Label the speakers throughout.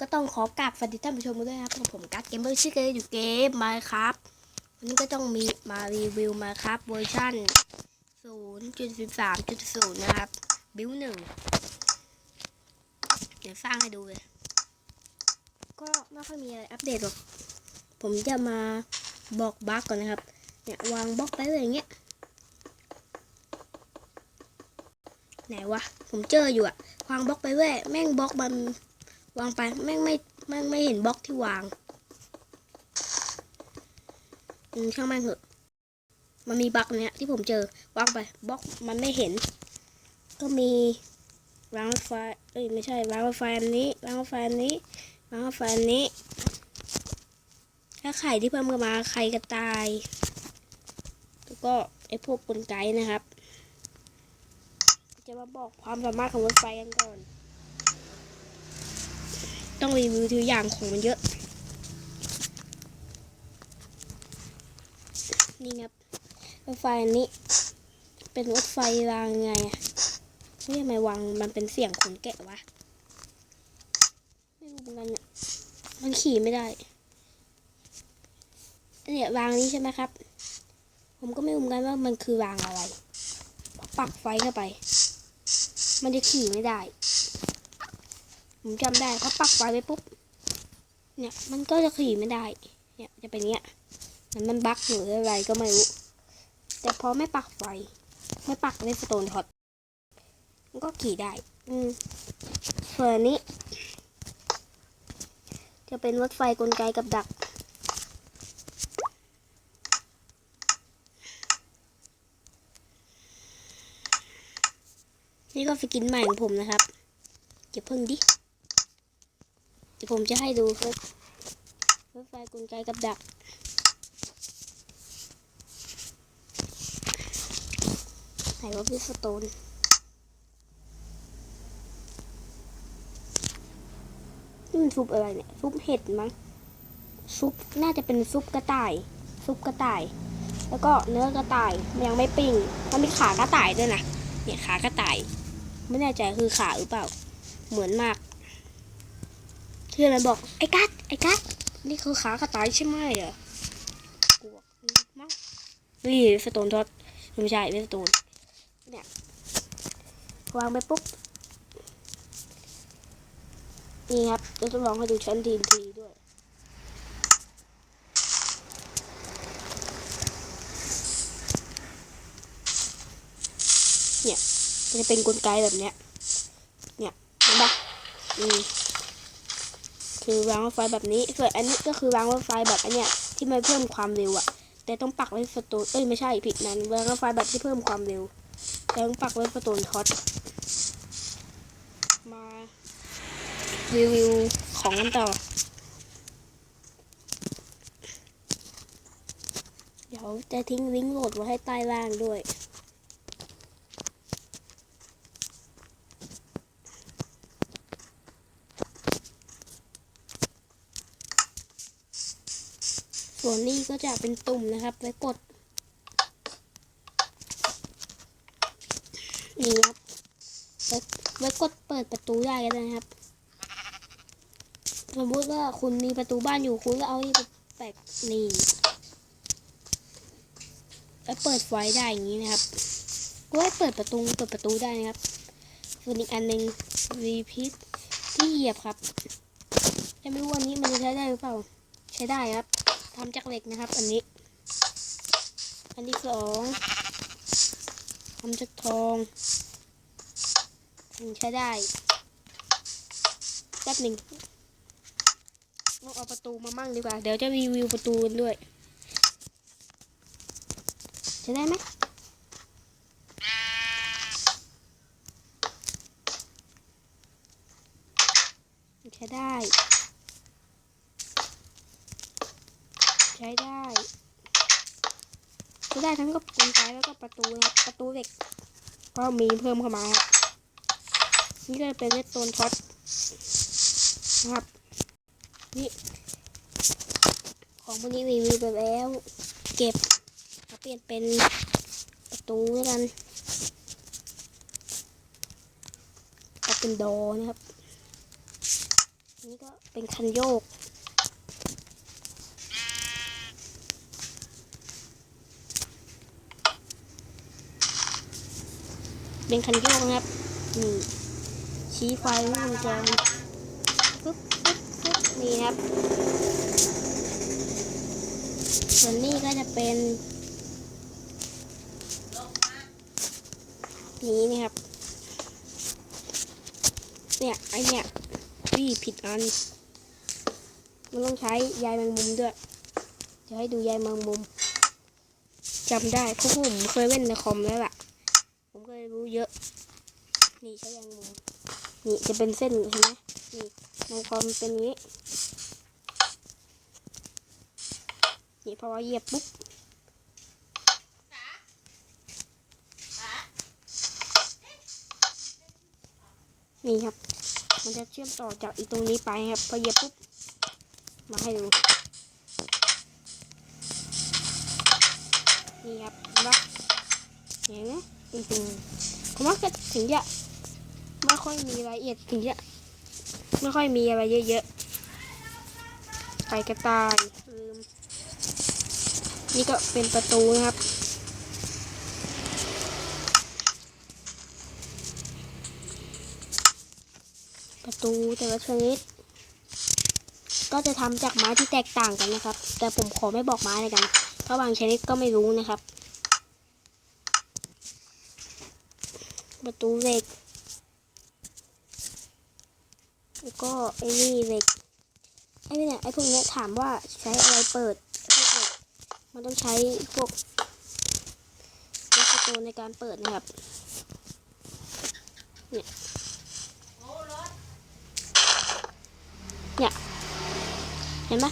Speaker 1: ก็ต้องขอกราบสวัสดีท่านผู้ชมด้วยนะครับผมกัดเกมเมอร์ชื่อเกมอยู่เกมมาครับวันนี้ก็ต้องมีมารีวิวมาครับเวอร์ชัน0.13.0 นะครับ บิวหนึ่งเดี๋ยวสร้างให้ดูเลย ก็ไม่ค่อยมีอะไรอัปเดตหรอก ผมจะมาบอกบั๊กก่อนนะครับ เนี่ยวางบล็อกไปเลยอย่างเงี้ย ไหนวะ ผมเจออยู่อะวางบล็อกไปเว้ยแม่งบล็อกมัน วางไปแม่งไม่แม่งไม่เห็นบล็อกที่วางอืมช่างแม่งเหอะ มันมีบั๊กเนี้ยที่ผมเจอวางไปบล็อกมันไม่เห็น ก็มีวางรถไฟเอ้ยไม่ใช่วางรถไฟอันนี้วางรถไฟอันนี้วางรถไฟอันนี้ ถ้าไข่ที่เพิ่มมาไข่กระต่าย แล้วก็ไอพวกกลไกนะครับ จะมาบอกความสามารถของรถไฟกันก่อน ต้องรีวิวตัวอย่างของมันเยอะ นี่ครับรถไฟอันนี้ เป็นรถไฟรางไงอะนี่ทำไมวางมันเป็นเสียงขนแกะวะ ไม่รู้เหมือนกันเนี่ยมันขี่ไม่ได้เนี่ยวางนี้ใช่ไหมครับ ผมก็ไม่รู้เหมือนกันว่ามันคือวางอะไร ปักไฟเข้าไป มันจะขี่ไม่ได้ ผมจำได้พอปักไฟไปปุ๊บ เนี่ย มันก็จะขี่ไม่ได้ เนี่ยจะเป็นเนี้ยมันมันบั๊กหรืออะไรก็ไม่รู้ แต่พอไม่ปักไฟไม่ปักในสโตนท็อตมันก็ขี่ได้ อืมส่วนอันนี้ จะเป็นรถไฟกลไกกับดักนี่ก็สกินใหม่ของผมนะครับอย่าเพิ่งดิ เดี๋ยวผมจะให้ดูรถรถไฟกลไกกับดัก ไหนว่าพิสโตนนี่มันซุปอะไรเนี่ยซุปเห็ดมั้งซุปน่าจะเป็นซุปกระต่ายซุปกระต่าย แล้วก็เนื้อกระต่ายยังไม่ปิ้งมันมีขากระต่ายด้วยนะเนี่ยขากระต่าย ไม่แน่ใจคือขาหรือเปล่า เหมือนมาก ที่มันบอกไอ้กัดไอ้กัดนี่คือขากระต่ายใช่ไหมเหรอกลัวมั้งนี่สโตนทอดไม่ใช่ไม่สโตนเนี่ยวางไปปุ๊บนี่ครับจะทดลองให้ดูชั้นทีนทีด้วยเนี่ยมันจะเป็นกลไกแบบเนี้ยเนี่ยเห็นปะอืม คือวางรถไฟแบบนี้ ส่วนอันนี้ก็คือวางรถไฟแบบอันเนี้ยที่มันเพิ่มความเร็วอะแต่ต้องปักไว้สโตนเอ้ยไม่ใช่ผิดนั้นวางรถไฟแบบที่เพิ่มความเร็ว แต่ต้องปักไว้สโตนท็อตมารีวิวของกันต่อ เดี๋ยวจะทิ้งลิงก์โหลดไว้ให้ใต้ล่างด้วย ส่วนนี้ก็จะเป็นตุ่มนะครับ ไว้กดนี่ครับไว้ไว้กดเปิดประตูได้ก็ได้นะครับ สมมติว่าคุณมีประตูบ้านอยู่คุณก็เอานี่ไปแปะนี่แล้วเปิดไฟได้อย่างนี้นะครับก็ไว้เปิดประตูเปิดประตูได้นะครับส่วนอีกอันหนึ่งรีพิทที่เหยียบครับจะไม่รู้วันนี้มันจะใช้ได้หรือเปล่า ใช้ได้ครับ ทำจากเหล็กนะครับ อันนี้ อันที่สองทำจากทองอืมใช้ได้แป๊บหนึ่งต้องเอาประตูมามั่งดีกว่า เดี๋ยวจะรีวิวประตูกันด้วยใช้ได้ไหมใช้ได้ ใช้ได้ใช้ได้ทั้งกับกลไกแล้วก็ประตูนะประตูเหล็ก ก็มีเพิ่มเข้ามาครับนี่ก็เป็นเลสโตนท็อตนะครับ นี่ ของพวกนี้รีวิวไปแล้ว เก็บมาเปลี่ยนเป็นประตูแล้วกันเอาเป็นโดอนะครับ นี่ก็เป็นคันโยก เป็นคันโยกนะครับนี่ชี้ไฟมันจะปึ๊บปึ๊บปึ๊บนี่ครับ ส่วนนี้ก็จะเป็นนี้นี่ครับ เนี่ยไอเนี่ยวี่ผิดอัน มันต้องใช้ใยแมงมุมด้วยจะให้ดูใยแมงมุมจำได้เพราะผมเคยเล่นในคอมแล้วล่ะ เยอะ นี่ใช้ยแมงมุมนี่จะเป็นเส้นเห็นไหมนี่ในคอมเป็นนี้ นี่พอเหยียบปุ๊บนี่ครับ มันจะเชื่อมต่อจากอีกตรงนี้ไปครับ พอเหยียบปุ๊บ มาให้ดู นี่ครับนะเห็นไหม จริงๆผมว่าก็ถึงจะไม่ค่อยมีรายละเอียดถึงจะไม่ค่อยมีอะไรเยอะๆไก่กระต่ายลืมนี่ก็เป็นประตูนะครับประตูแต่ละชนิด ก็จะทำจากไม้ที่แตกต่างกันนะครับ แต่ผมขอไม่บอกไม้เลยกันเพราะบางชนิดก็ไม่รู้นะครับ ประตูเหล็ก แล้วก็ไอ้นี่เหล็ก ไอ้นี่เนี่ยไอ้พวกเนี้ยถามว่าใช้อะไรเปิดพวกเหล็กมันต้องใช้พวกประตูในการเปิดนะครับเห็นไหม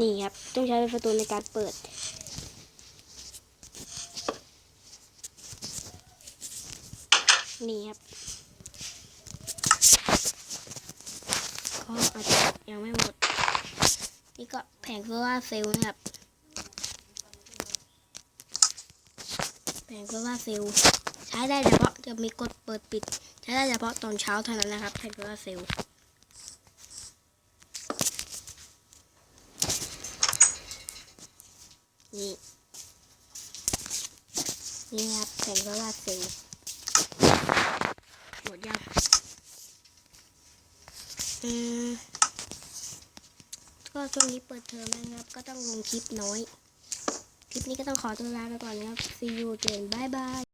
Speaker 1: นี่ครับ ต้องใช้ประตูในการเปิด นี่ครับก็อาจจะยังไม่หมด นี่ก็แผงโซล่าเซลล์นะครับ แผงโซล่าเซลล์ใช้ได้เฉพาะจะมีกดเปิดปิด ใช้ได้เฉพาะตอนเช้าเท่านั้นนะครับ แผงโซล่าเซลล์นี่ นี่ครับแผงโซล่าเซลล์ หมดยังอืมก็ช่วงนี้เปิดเทอมนะครับ ก็ต้องลงคลิปน้อย คลิปนี้ก็ต้องขอตัวลาไปก่อนนะครับ see you again bye bye